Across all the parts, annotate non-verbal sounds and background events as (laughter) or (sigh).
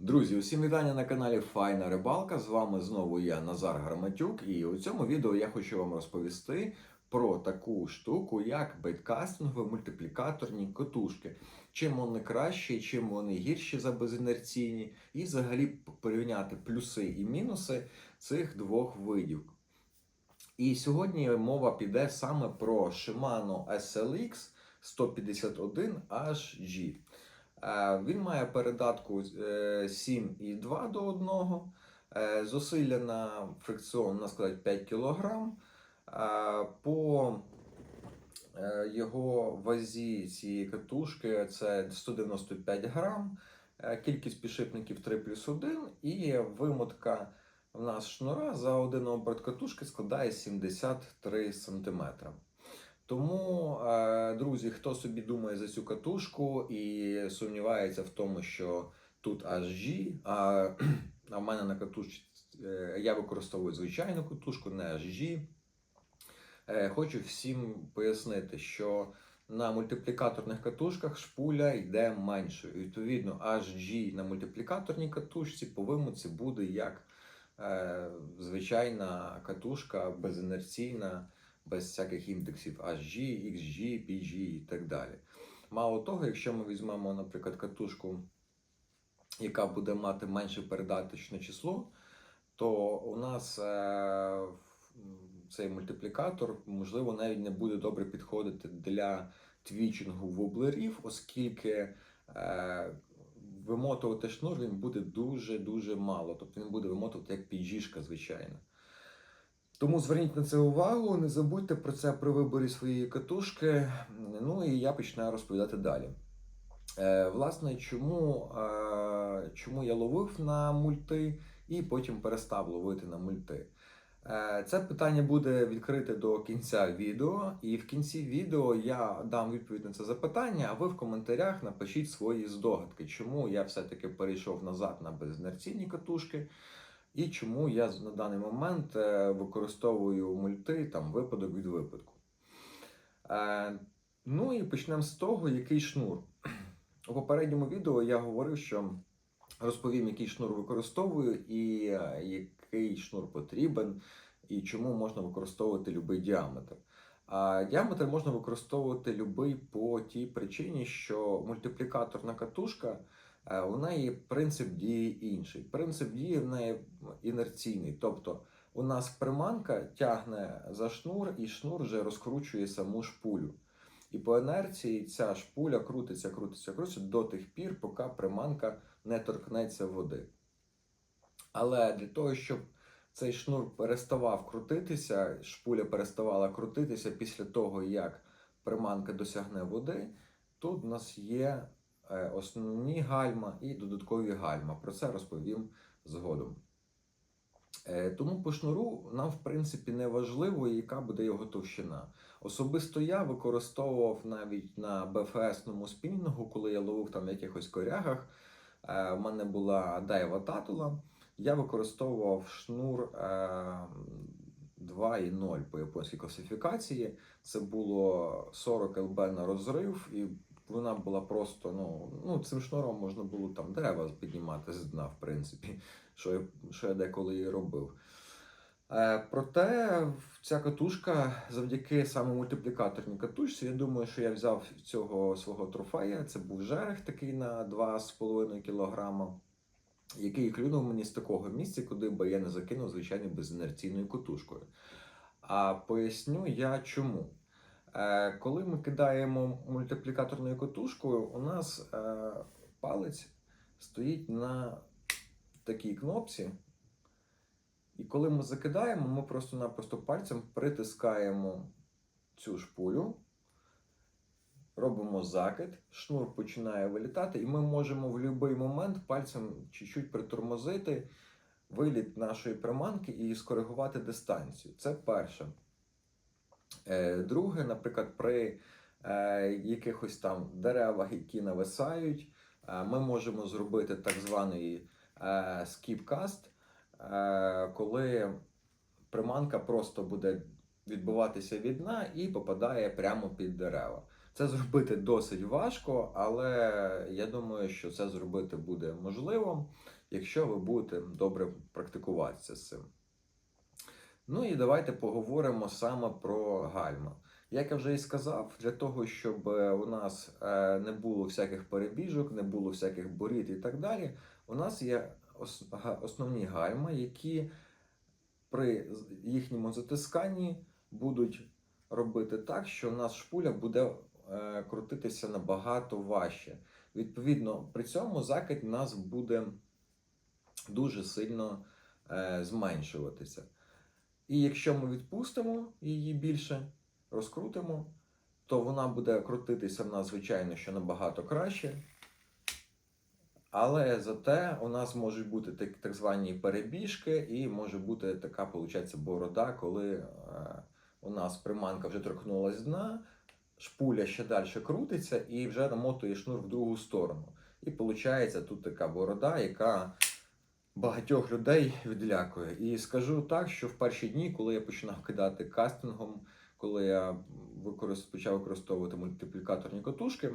Друзі, усім вітання на каналі Файна Рибалка. З вами знову я Назар Граматюк, і у цьому відео я хочу вам розповісти про таку штуку, як бейткастингові мультиплікаторні котушки. Чим вони кращі, чим вони гірші за безінерційні, і взагалі порівняти плюси і мінуси цих двох видів. І сьогодні мова піде саме про Shimano SLX 151 HG. Е, Він має передатку е, 7,2 до 1, е, зусилля на фрикціон, на сказати, 5 кг. По е, його вазі цієї катушки це 195 грам, е, кількість підшипників 3 плюс 1 і вимотка в нас шнура за один оберт катушки складає 73 см. Тому, е, друзі, хто собі думає за цю катушку і сумнівається в тому, що тут HG, а, (clears throat) а в мене на катушці е, я використовую звичайну катушку, не HG. Е, Хочу всім пояснити, що на мультиплікаторних катушках шпуля йде меншою. Відповідно, HG на мультиплікаторній катушці по вимоці буде як звичайна катушка безінерційна без всяких індексів HG, XG, PG і так далі. Мало того, якщо ми візьмемо, наприклад, катушку, яка буде мати менше передаточне число, то у нас е, цей мультиплікатор, можливо, навіть не буде добре підходити для твічингу воблерів, оскільки е, вимотувати шнур він буде дуже-дуже мало. Тобто він буде вимотувати як піджішка, звичайно. Тому зверніть на це увагу, не забудьте про це при виборі своєї катушки. Ну і я починаю розповідати далі. Е, власне, чому, е, чому я ловив на мульти і потім перестав ловити на мульти? Е, це питання буде відкрите до кінця відео, і в кінці відео я дам відповідь на це запитання, а ви в коментарях напишіть свої здогадки, чому я все-таки перейшов назад на безінерційні катушки. І чому я на даний момент е, використовую мульти там випадок від випадку. Е, ну і почнемо з того, який шнур. У попередньому відео я говорив, що розповім, який шнур використовую, і е, який шнур потрібен, і чому можна використовувати будь-який діаметр. А діаметр можна використовувати будь-який по тій причині, що мультиплікаторна катушка. Е, у неї принцип дії інший. Принцип дії в неї інерційний. Тобто у нас приманка тягне за шнур, і шнур вже розкручує саму шпулю. І по інерції ця шпуля крутиться, крутиться, крутиться до тих пір, поки приманка не торкнеться води. Але для того, щоб цей шнур переставав крутитися, шпуля переставала крутитися після того, як приманка досягне води, тут у нас є основні гальма і додаткові гальма. Про це розповім згодом. Е, тому по шнуру нам, в принципі, не важливо, яка буде його товщина. Особисто я використовував навіть на БФСному спінінгу, коли я ловив там в якихось корягах. У е, мене була дайва татула. Я використовував шнур 2,0 по японській класифікації. Це було 40 ЛБ на розрив, і вона була просто, ну, ну цим шнуром можна було там дерева піднімати з дна, в принципі, що я, що я деколи і робив. Е, Проте ця катушка завдяки саме мультиплікаторній катушці, я думаю, що я взяв цього свого трофея. Це був жерех такий на 2,5 кг, який клюнув мені з такого місця, куди би я не закинув, звичайно, безінерційною катушкою. А поясню я чому. Е, коли ми кидаємо мультиплікаторною катушкою, у нас е, палець стоїть на такій кнопці. І коли ми закидаємо, ми просто-напросто пальцем притискаємо цю шпулю, робимо закид, шнур починає вилітати, і ми можемо в будь-який момент пальцем чуть-чуть притормозити виліт нашої приманки і скоригувати дистанцію. Це перше. Е, друге, наприклад, при е, якихось там деревах, які нависають, е, ми можемо зробити так званий скіпкаст, коли приманка просто буде відбиватися від дна і попадає прямо під дерева. Це зробити досить важко, але я думаю, що це зробити буде можливо, якщо ви будете добре практикуватися з цим. Ну і давайте поговоримо саме про гальма. Як я вже і сказав, для того, щоб е, у нас е, не було всяких перебіжок, не було всяких боріт і так далі, у нас є основні гальма, які при їхньому затисканні будуть робити так, що у нас шпуля буде е, крутитися набагато важче. Відповідно, при цьому закид у нас буде дуже сильно зменшуватися. І якщо ми відпустимо її більше, розкрутимо, то вона буде крутитися в нас, звичайно, що набагато краще. Але зате у нас можуть бути так, так звані перебіжки, і може бути така, виходить, борода, коли е, у нас приманка вже торкнулась дна, шпуля ще далі крутиться і вже намотує шнур в другу сторону. І виходить тут така борода, яка багатьох людей відлякує. І скажу так, що в перші дні, коли я починав кидати кастингом, коли я використ... почав використовувати мультиплікаторні котушки,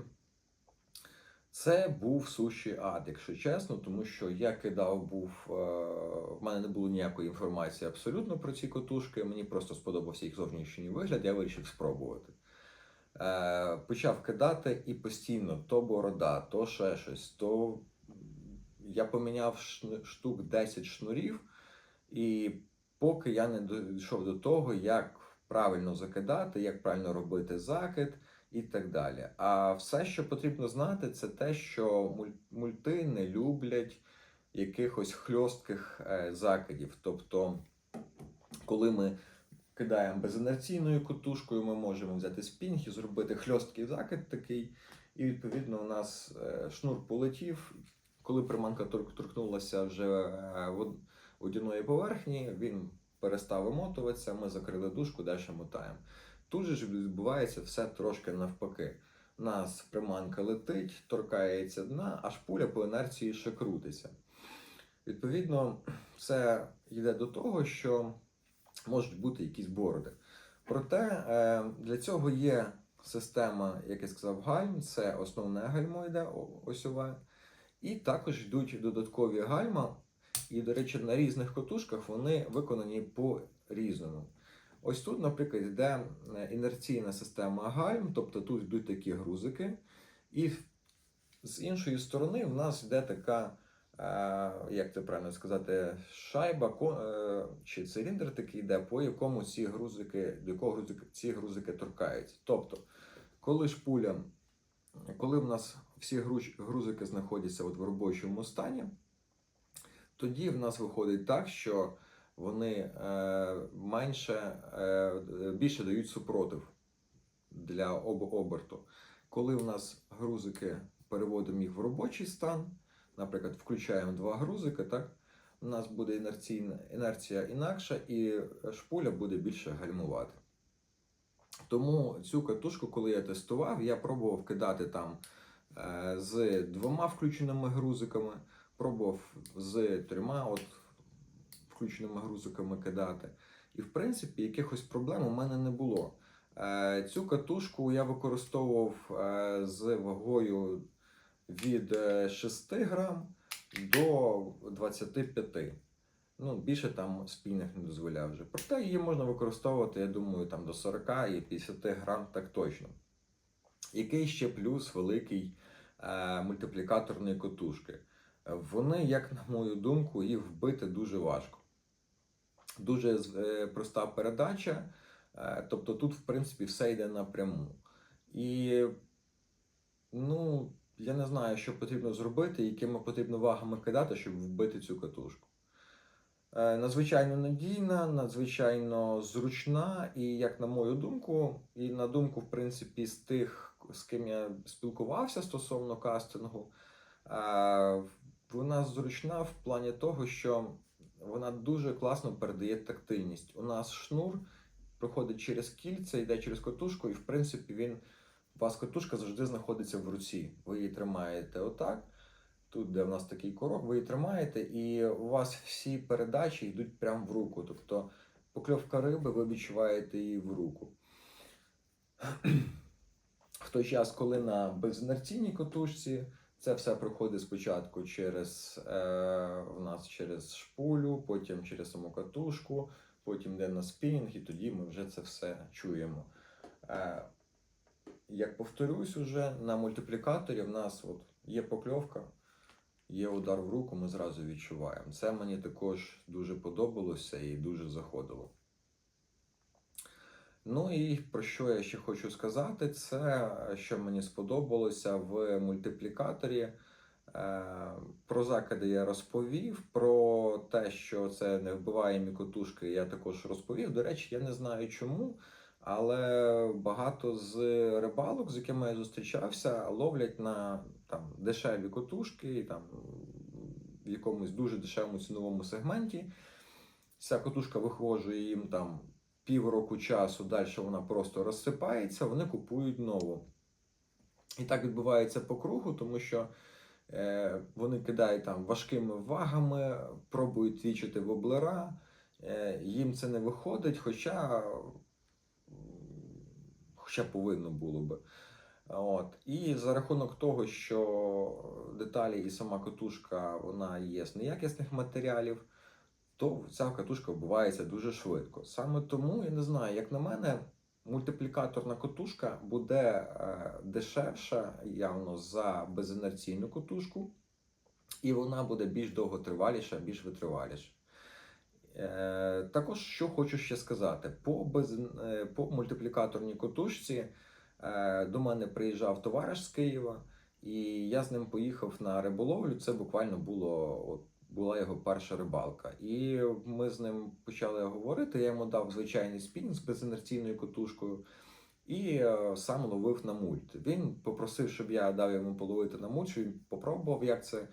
це був сущий ад, якщо чесно, тому що я кидав, був е, в мене не було ніякої інформації абсолютно про ці котушки. Мені просто сподобався їх зовнішній вигляд, я вирішив спробувати. Е, почав кидати і постійно то борода, то ще щось, то я поміняв штук 10 шнурів, і поки я не дійшов до того, як правильно закидати, як правильно робити закид і так далі. А все, що потрібно знати, це те, що мульти не люблять якихось хльостких е, закидів. Тобто, коли ми кидаємо безінерційною котушкою, ми можемо взяти спінг і зробити хльосткий закид такий. І відповідно у нас е, шнур полетів. Коли приманка тор- торкнулася вже е, водяної поверхні, він перестав вимотуватися, ми закрили дужку, далі мотаємо. Тут же ж відбувається все трошки навпаки. У нас приманка летить, торкається дна, аж пуля по інерції ще крутиться. Відповідно, це йде до того, що можуть бути якісь бороди. Проте е, для цього є система, як я сказав, гальм, це основне гальмо йде осьове. І також йдуть додаткові гальма. І, до речі, на різних котушках вони виконані по-різному. Ось тут, наприклад, йде е, інерційна система гальм, тобто тут йдуть такі грузики. І з іншої сторони в нас йде така, е, як це правильно сказати, шайба е, чи циліндр такий йде, по якому ці грузики, до якого грузики, ці грузики торкаються. Тобто, коли шпуля, коли в нас всі груз- грузики знаходяться от в робочому стані, тоді в нас виходить так, що вони е, менше, е, більше дають супротив для об- оберту. Коли в нас грузики переводимо їх в робочий стан, наприклад, включаємо два грузики, так, у нас буде інерція інакша, і шпуля буде більше гальмувати. Тому цю катушку, коли я тестував, я пробував кидати там з двома включеними грузиками, пробував з трьома от, включеними грузиками кидати. І в принципі якихось проблем у мене не було. Е, Цю катушку я використовував е, з вагою від е, 6 грам до 25. Ну, більше там спінінг не дозволяв вже. Проте її можна використовувати, я думаю, там до 40 і 50 грам так точно. Який ще плюс великий е, мультиплікаторної котушки? Е, Вони, як на мою думку, їх вбити дуже важко. Дуже е, проста передача. Е, Тобто тут, в принципі, все йде напряму. І ну, я не знаю, що потрібно зробити, якими потрібно вагами кидати, щоб вбити цю катушку. Е, Надзвичайно надійна, надзвичайно зручна, і, як на мою думку, і на думку, в принципі, з тих, з ким я спілкувався стосовно кастингу, е, вона зручна в плані того, що вона дуже класно передає тактильність. У нас шнур проходить через кільце, йде через котушку, і в принципі він у вас котушка завжди знаходиться в руці. Ви її тримаєте отак. Тут, де в нас такий корок, ви її тримаєте, і у вас всі передачі йдуть прямо в руку. Тобто покльовка риби, ви відчуваєте її в руку. В той час, коли на безінерційній котушці це все проходить спочатку через е, в нас через шпулю, потім через саму катушку, потім йде на спінінг, і тоді ми вже це все чуємо. Е, як повторюсь, уже на мультиплікаторі в нас от є покльовка, є удар в руку, ми зразу відчуваємо. Це мені також дуже подобалося і дуже заходило. Ну і про що я ще хочу сказати, це що мені сподобалося в мультиплікаторі. Е, Про закиди я розповів, про те, що це не вбиває мікотушки, я також розповів. До речі, я не знаю чому, але багато з рибалок, з якими я зустрічався, ловлять на там, дешеві котушки, там, в якомусь дуже дешевому ціновому сегменті. Ця котушка вихожує їм там півроку часу, далі вона просто розсипається, вони купують нову. І так відбувається по кругу, тому що е, вони кидають там важкими вагами, пробують вічити воблера, е, їм це не виходить, хоча, хоча повинно було би. От. І за рахунок того, що деталі і сама катушка вона є з неякісних матеріалів, то ця катушка вбивається дуже швидко. Саме тому, я не знаю, як на мене, мультиплікаторна катушка буде е, дешевша явно за безінерційну катушку, і вона буде більш довготриваліша, більш витриваліша. Е, також що хочу ще сказати: по, без, е, по мультиплікаторній катушці е, до мене приїжджав товариш з Києва, і я з ним поїхав на риболовлю. Це буквально було от, була його перша рибалка. І ми з ним почали говорити. Я йому дав звичайний спінінг з безінерційною котушкою і е, сам ловив на мульт. Він попросив, щоб я дав йому половити на мульт, він попробував, як це е,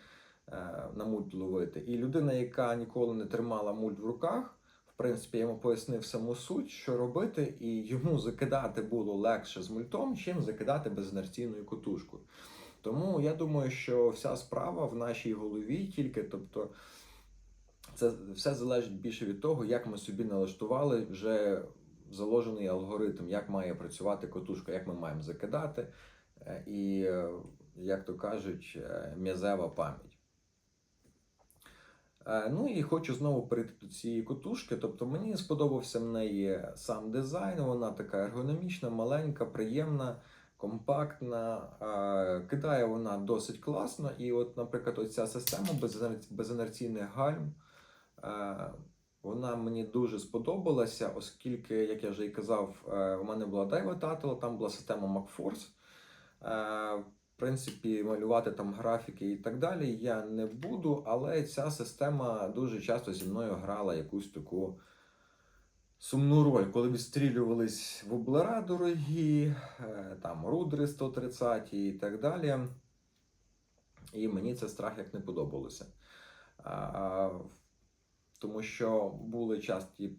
на мульт ловити. І людина, яка ніколи не тримала мульт в руках. В принципі, я йому пояснив саму суть, що робити, і йому закидати було легше з мультом, чим закидати безінерційною котушкою. Тому я думаю, що вся справа в нашій голові тільки, тобто це все залежить більше від того, як ми собі налаштували вже заложений алгоритм, як має працювати котушка, як ми маємо закидати, е, і, е, як то кажуть, е, м'язева пам'ять. Ну і хочу знову перейти до цієї котушки. Тобто мені сподобався в неї сам дизайн, вона така ергономічна, маленька, приємна компактна, кидає вона досить класно. І, от, наприклад, оця система безінерційних гальм, вона мені дуже сподобалася, оскільки, як я вже і казав, у мене була Daiwa Tattle, там була система MacForce. В принципі, малювати там графіки і так далі я не буду, але ця система дуже часто зі мною грала якусь таку сумну роль, коли відстрілювались воблера дорогі, е, там рудри 130 і так далі. І мені це страх як не подобалося. Тому що були часті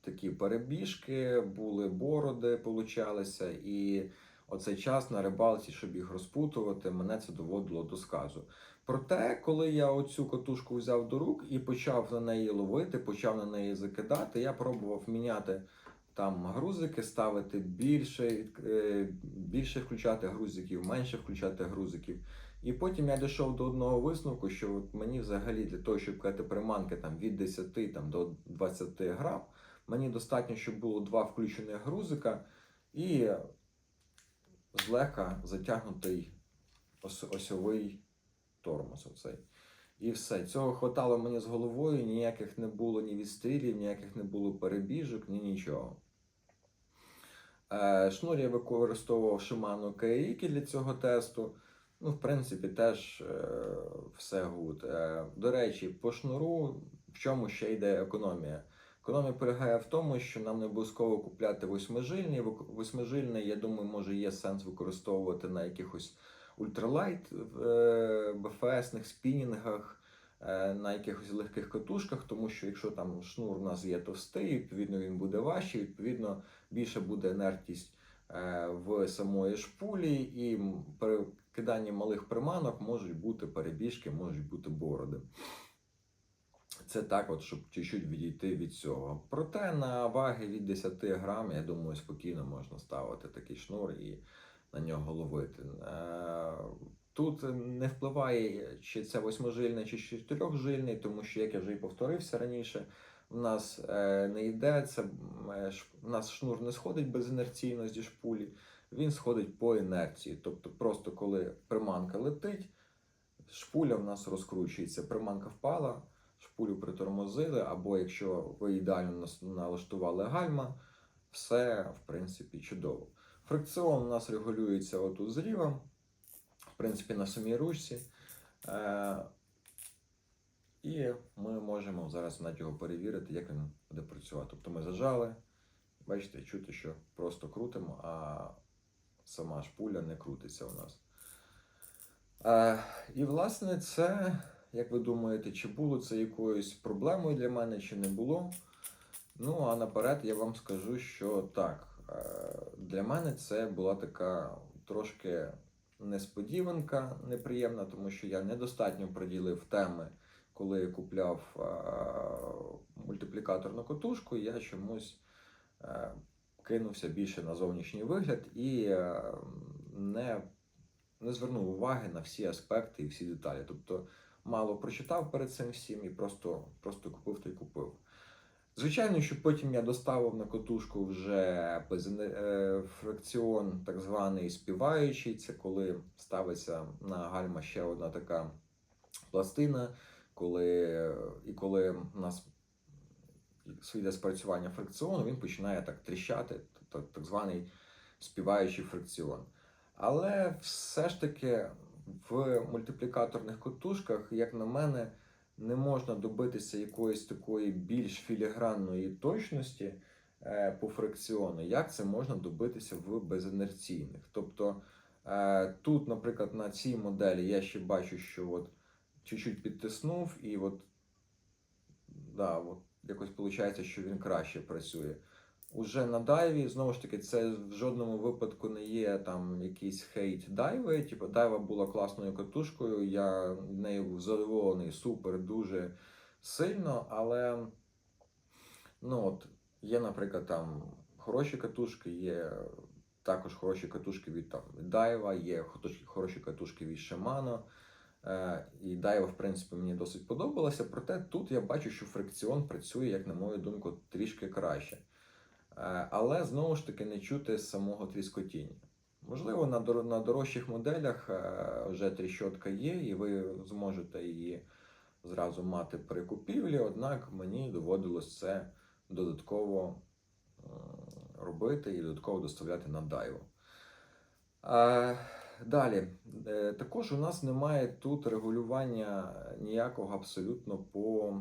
такі перебіжки, були бороди, получалися, і оцей час на рибалці, щоб їх розпутувати, мене це доводило до сказу. Проте, коли я оцю катушку взяв до рук і почав на неї ловити, почав на неї закидати, я пробував міняти там грузики, ставити більше, е, більше включати грузиків, менше включати грузиків. І потім я дійшов до одного висновку, що от мені взагалі для того, щоб кати приманки там, від 10 там, до 20 грам, мені достатньо, щоб було два включених грузика і злегка затягнутий ос осьовий тормоз. оцей. І все. Цього хватало мені з головою, ніяких не було ні відстрілів, ніяких не було перебіжок, ні нічого. Е, Шнур я використовував Shimano KX для цього тесту. Ну, в принципі, теж е, все гуд. Е, До речі, по шнуру в чому ще йде економія? Економія полягає в тому, що нам не обов'язково купляти восьмижильні. Восьмижильний, я думаю, може є сенс використовувати на якихось ультралайт е, БФСних спінінгах, е, на якихось легких катушках, тому що якщо там шнур у нас є товстий, відповідно він буде важчий, відповідно більше буде інертність е, в самої шпулі, і при киданні малих приманок можуть бути перебіжки, можуть бути бороди. Це так, от, щоб чуть-чуть відійти від цього. Проте на ваги від 10 грам, я думаю, спокійно можна ставити такий шнур і на нього ловити. Е, Тут не впливає, чи це восьмижильний, чи чотирьохжильний, тому що, як я вже і повторився раніше, в нас е, не йде, це в нас шнур не сходить безінерційно зі шпулі, він сходить по інерції. Тобто, просто коли приманка летить, шпуля в нас розкручується. Приманка впала, шпулю притормозили, або якщо ви ідеально налаштували гальма, все в принципі чудово. Фрикціон у нас регулюється отут зліва, в принципі, на самій ручці. Е, і ми можемо зараз навіть його перевірити, як він буде працювати. Тобто ми зажали, бачите, чути, що просто крутимо, а сама шпуля не крутиться у нас. Е, і, власне, це, як ви думаєте, чи було це якоюсь проблемою для мене, чи не було? Ну, а наперед я вам скажу, що так, е, для мене це була така трошки несподіванка неприємна, тому що я недостатньо приділив теми, коли я купляв е, мультиплікаторну котушку, я чомусь е, кинувся більше на зовнішній вигляд і не, не звернув уваги на всі аспекти і всі деталі. Тобто мало прочитав перед цим всім і просто, просто купив та й купив. Звичайно, що потім я доставив на котушку вже е, фракціон, так званий співаючий. Це коли ставиться на гальма ще одна така пластина, коли, і коли у нас йде спрацювання фрикціону, він починає так тріщати, так званий співаючий фрикціон. Але все ж таки в мультиплікаторних котушках, як на мене, не можна добитися якоїсь такої більш філігранної точності е, по фрикціону, як це можна добитися в безінерційних. Тобто е, тут, наприклад, на цій моделі я ще бачу, що от чуть-чуть підтиснув, і от, да, от якось виходить, що він краще працює. Уже на дайві, знову ж таки, це в жодному випадку не є там якийсь хейт дайви. Типу, дайва була класною катушкою, я нею був задоволений супер, дуже сильно, але ну от, є, наприклад, там хороші катушки, є також хороші катушки від там Дайва, є хороші- катушки від Shimano. Е, І Дайва, в принципі, мені досить подобалася. Проте тут я бачу, що фрикціон працює, як на мою думку, трішки краще. Е, Але знову ж таки не чути самого тріскотіння. Можливо, на, дорожчих моделях е, вже тріщотка є, і ви зможете її зразу мати при купівлі, однак мені доводилось це додатково е, робити і додатково доставляти на дайву. Далі, також у нас немає тут регулювання ніякого абсолютно по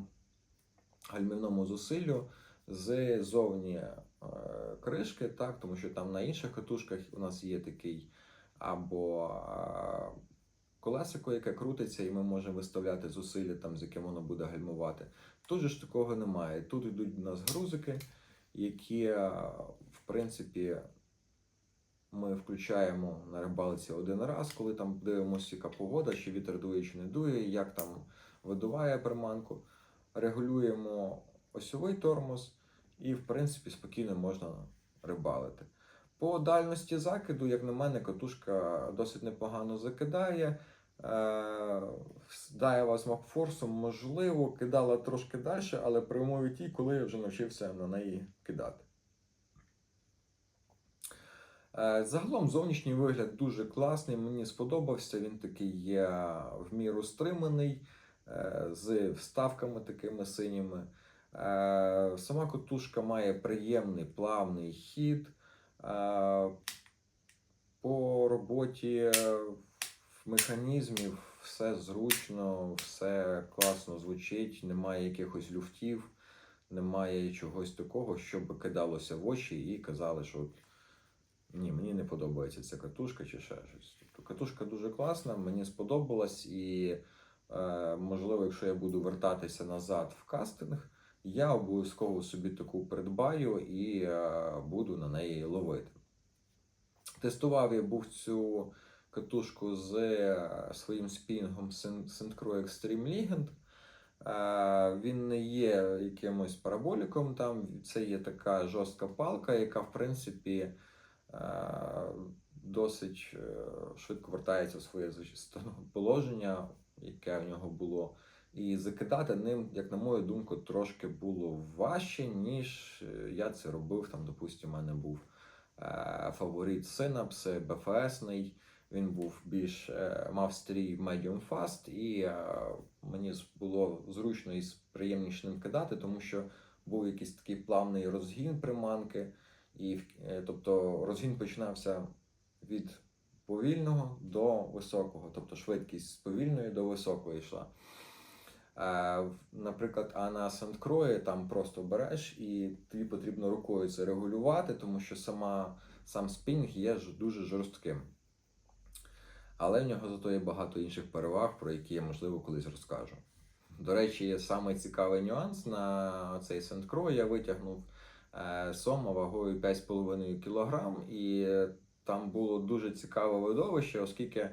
гальмівному зусиллю з зовні е, кришки, так, тому що там на інших катушках у нас є такий або е, колесико, яке крутиться, і ми можемо виставляти зусилля, там, з яким воно буде гальмувати. Тут же ж такого немає. Тут йдуть у нас грузики, які, е, в принципі, ми включаємо на рибалці один раз, коли там дивимося, яка погода, чи вітер дує, чи не дує, як там видуває приманку. Регулюємо осьовий тормоз і, в принципі, спокійно можна рибалити. По дальності закиду, як на мене, катушка досить непогано закидає. Е, Дайва з Макфорсом, можливо, кидала трошки далі, але при умові тій, коли я вже навчився на неї кидати. Е, Загалом зовнішній вигляд дуже класний, мені сподобався. Він такий є в міру стриманий, е, з вставками такими синіми. Е, Сама котушка має приємний плавний хід. Е, По роботі механізмів все зручно, все класно звучить, немає якихось люфтів, немає чогось такого, щоб кидалося в очі і казали, що ні, мені не подобається ця катушка чи ще щось. Тобто катушка дуже класна, мені сподобалась, і е, можливо, якщо я буду вертатися назад в кастинг, я обов'язково собі таку придбаю і е, буду на неї ловити. Тестував я був цю катушку з е, своїм спінгом Synchro Extreme Ligand. Е, Він не є якимось параболіком, там це є така жорстка палка, яка в принципі досить швидко вертається в своє положення, яке в нього було. І закидати ним, як на мою думку, трошки було важче, ніж е, я це робив. Там, допустимо, у мене був е, фаворит Synapse, BFS-ний. Він був більш е, мав стрій medium fast, і е, мені було зручно і приємніше ним кидати, тому що був якийсь такий плавний розгін приманки. І, е, тобто розгін починався від повільного до високого, тобто швидкість з повільної до високої йшла. Е, Наприклад, а на Сент-Крої там просто береш і тобі потрібно рукою це регулювати, тому що сама, сам спінінг є дуже жорстким. Але в нього зато є багато інших переваг, про які я, можливо, колись розкажу. До речі, саме цікавий нюанс на цей Сент-Кро я витягнув е, сома вагою 5,5 кг, і там було дуже цікаве видовище, оскільки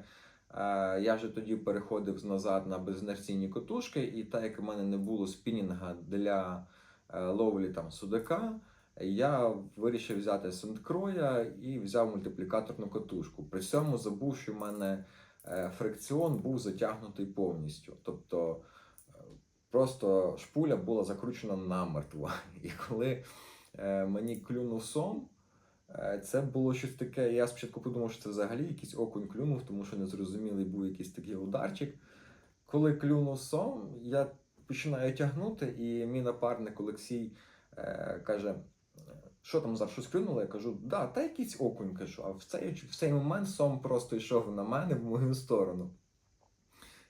я вже тоді переходив назад на безінерційні котушки, і так як у мене не було спінінга для е, ловлі там судака, я вирішив взяти Сент-Кроя і взяв мультиплікаторну котушку. При цьому забув, що в мене е, фрикціон був затягнутий повністю. Тобто е, просто шпуля була закручена намертво. (laughs) І коли е, мені клюнув сом, е, це було щось таке. Я спочатку подумав, що це взагалі якийсь окунь клюнув, тому що незрозумілий був якийсь такий ударчик. Коли клюнув сом, я починаю тягнути, і мій напарник Олексій е, каже: що там за щось клюнуло? Я кажу, да, та якийсь окунь кажу. А в цей, в цей момент сом просто йшов на мене в мою сторону.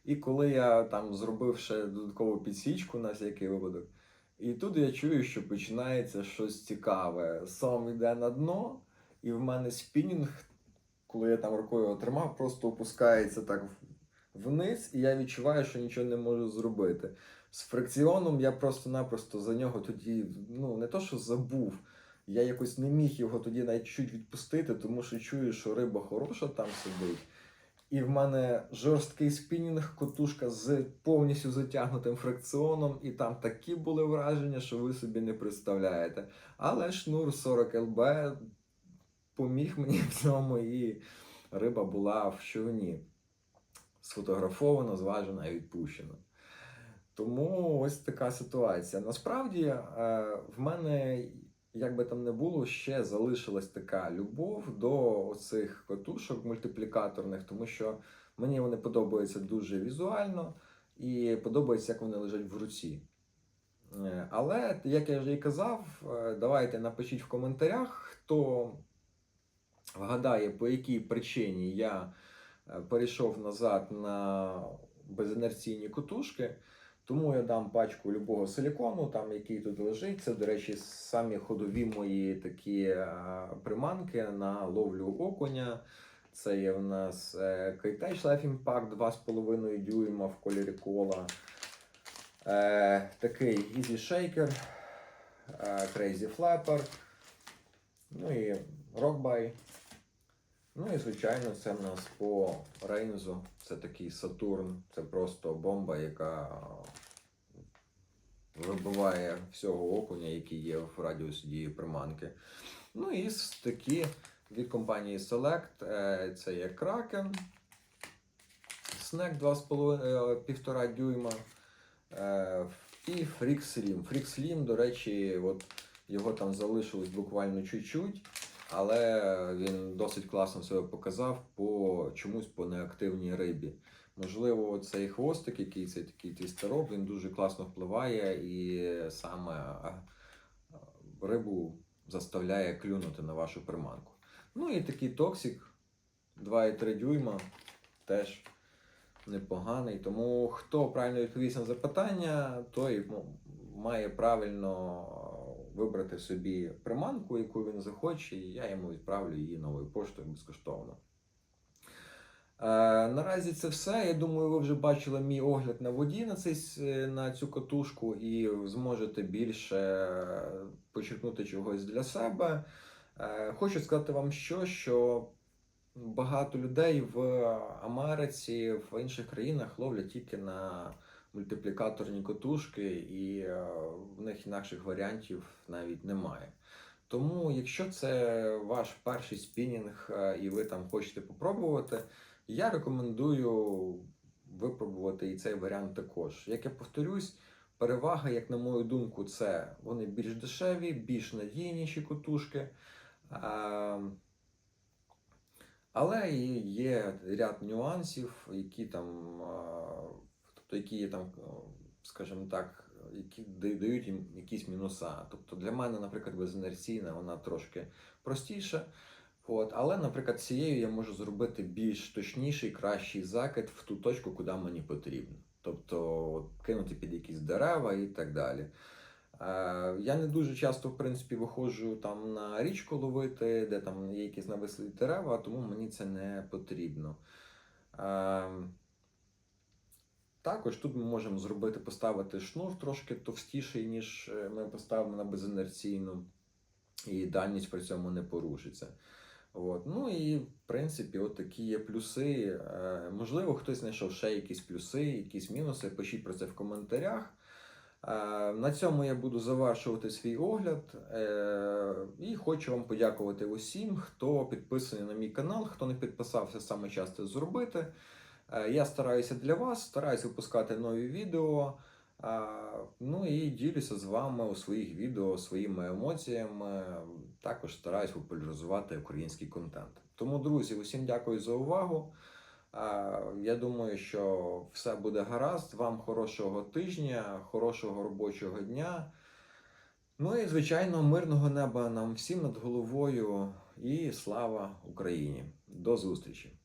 І коли я там зробив ще додаткову підсічку на всякий випадок, і тут я чую, що починається щось цікаве. Сом йде на дно, і в мене спінінг, коли я там рукою отримав, просто опускається так вниз, і я відчуваю, що нічого не можу зробити. З фрикціоном я просто-напросто за нього тоді, ну не то, що забув. Я якось не міг його тоді навіть чуть відпустити, тому що чую, що риба хороша там сидить. І в мене жорсткий спінінг, котушка з повністю затягнутим фрикціоном, і там такі були враження, що ви собі не представляєте. Але шнур 40 ЛБ поміг мені в цьому, і риба була в човні. Сфотографовано, зважена і відпущена. Тому ось така ситуація. Насправді, е, в мене, як би там не було, ще залишилась така любов до оцих котушок мультиплікаторних, тому що мені вони подобаються дуже візуально і подобається, як вони лежать в руці. Е, Але, як я вже і казав, е, давайте напишіть в коментарях, хто вгадає, по якій причині я е, перейшов назад на безінерційні котушки. Тому я дам пачку любого силікону, там який тут лежить. Це, до речі, самі ходові мої такі е, приманки на ловлю окуня. Це є в нас е, Kitech Life Impact 2,5 дюйма в кольорі кола. Е, такий Easy Shaker, е, Crazy Flapper. Ну і Rockby. Ну і звичайно, це в нас по Рейнзу. Це такий Сатурн. Це просто бомба, яка вибиває всього окуня, який є в радіусі дії приманки. Ну і такі від компанії Select. е, Це є Kraken. Snack 2,5 дюйма. е, І Freak Slim. Freak Slim, до речі, от його там залишилось буквально чуть-чуть. Але він досить класно себе показав по чомусь по неактивній рибі. Можливо, цей хвостик, який цей такий твістерок, він дуже класно впливає і саме рибу заставляє клюнути на вашу приманку. Ну і такий токсик 2,3 дюйма теж непоганий. Тому хто правильно відповість на запитання, той має правильно вибрати собі приманку, яку він захоче, і я йому відправлю її новою поштою безкоштовно. Е, наразі це все. Я думаю, ви вже бачили мій огляд на воді на, цей, е, на цю катушку і зможете більше почерпнути чогось для себе. Е, хочу сказати вам що, що багато людей в Америці, в інших країнах ловлять тільки на мультиплікаторні котушки, і е, в них інакших варіантів навіть немає. Тому, якщо це ваш перший спінінг е, і ви там хочете попробувати, я рекомендую випробувати і цей варіант також. Як я повторюсь, перевага, як на мою думку, це вони більш дешеві, більш надійніші котушки. Е, Але є ряд нюансів, які там, тобто які там, е, скажімо так, які дають їм якісь мінуса. Тобто для мене, наприклад, безінерційна, вона трошки простіша. От, але, наприклад, цією я можу зробити більш точніший, кращий закид в ту точку, куди мені потрібно. Тобто кинути під якісь дерева і так далі. Е, я не дуже часто, в принципі, виходжу там на річку ловити, де там є якісь нависли дерева, тому мені це не потрібно. Також тут ми можемо зробити, поставити шнур трошки товстіший, ніж е, ми поставимо на безінерційну, і дальність при цьому не порушиться. От. Ну і в принципі, от такі є плюси. Е, можливо, хтось знайшов ще якісь плюси, якісь мінуси. Пишіть про це в коментарях. Е, на цьому я буду завершувати свій огляд. І хочу вам подякувати усім, хто підписаний на мій канал, хто не підписався, саме час це зробити. Е, Я стараюся для вас, стараюся випускати нові відео. Е, Ну і ділюся з вами у своїх відео своїми емоціями. Також стараюсь популяризувати український контент. Тому, друзі, усім дякую за увагу. Е, Я думаю, що все буде гаразд. Вам хорошого тижня, хорошого робочого дня. Ну і, звичайно, мирного неба нам всім над головою і слава Україні. До зустрічі!